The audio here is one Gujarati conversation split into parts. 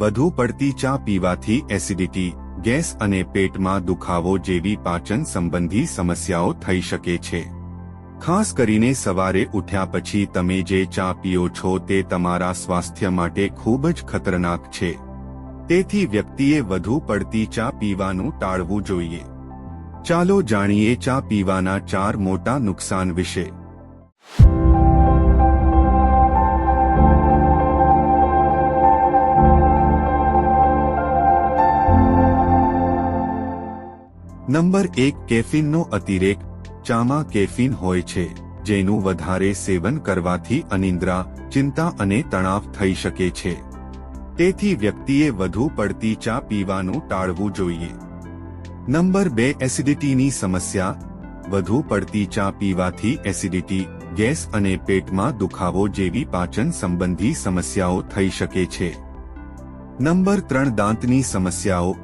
વધુ પડતી ચા પીવાથી એસિડિટી, ગેસ અને પેટમાં દુખાવો જેવી પાચન સંબંધી સમસ્યાઓ થઈ શકે છે. ખાસ કરીને સવારે ઉઠ્યા પછી તમે જે ચા પીઓ છો તે તમારા સ્વાસ્થ્ય માટે ખૂબ જ ખતરનાક છે. તેથી વ્યક્તિએ વધુ પડતી ચા પીવાનું ટાળવું જોઈએ. ચાલો જાણીએ ચા પીવાના ચાર મોટા નુકસાન વિશે. નંબર એક કેફીનનો અતિરેક, ચામાં કેફીન હોય છે, જેનું વધારે સેવન કરવાથી અનિદ્રા, ચિંતા અને તણાવ થઈ શકે છે. તેથી વ્યક્તિએ વધુ પડતી ચા પીવાનું ટાળવું જોઈએ. નંબર બે, એસિડિટીની સમસ્યા, વધુ પડતી ચા પીવાથી એસિડિટી, ગેસ અને પેટમાં દુખાવો જેવી પાચન સંબંધી સમસ્યાઓ થઈ શકે છે. નંબર ત્રણ, દાંતની સમસ્યાઓ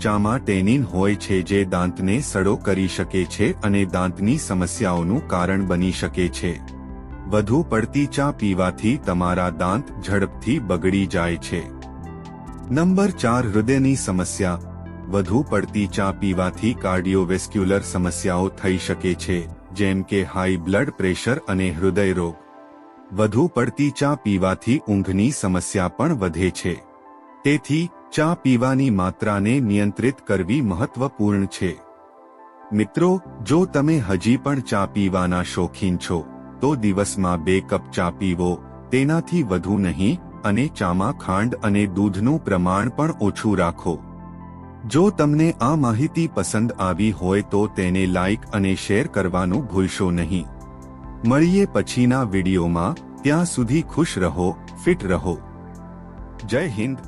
ચામાં ટેનિન હોય છે જે દાંતને સડો કરી શકે છે અને દાંતની સમસ્યાઓનું કારણ બની શકે છે. વધુ પડતી ચા પીવાથી તમારા દાંત ઝડપથી બગડી જાય છે. નંબર ચાર, હૃદયની સમસ્યા. વધુ પડતી ચા પીવાથી કાર્ડિયોવેસ્ક્યુલર સમસ્યાઓ થઈ શકે છે, જેમ કે હાઈ બ્લડ પ્રેશર અને હૃદય રોગ. વધુ પડતી ચા પીવાથી ઊંઘની સમસ્યા પણ વધે છે. તેથી ચા પીવાની માત્રાને નિયંત્રિત કરવી મહત્વપૂર્ણ છે. મિત્રો, જો તમે હજી પણ ચા પીવાના શોખીન છો, તો દિવસમાં બે કપ ચા પીવો, તેનાથી વધુ નહીં, અને ચામાં ખાંડ અને દૂધનું પ્રમાણ પણ ઓછું રાખો. જો તમને આ માહિતી પસંદ આવી હોય તો તેને લાઇક અને શેર કરવાનું ભૂલશો નહીં. મળીએ પછીના વિડીયોમાં, ત્યાં સુધી ખુશ રહો, ફિટ રહો. જય હિન્દ.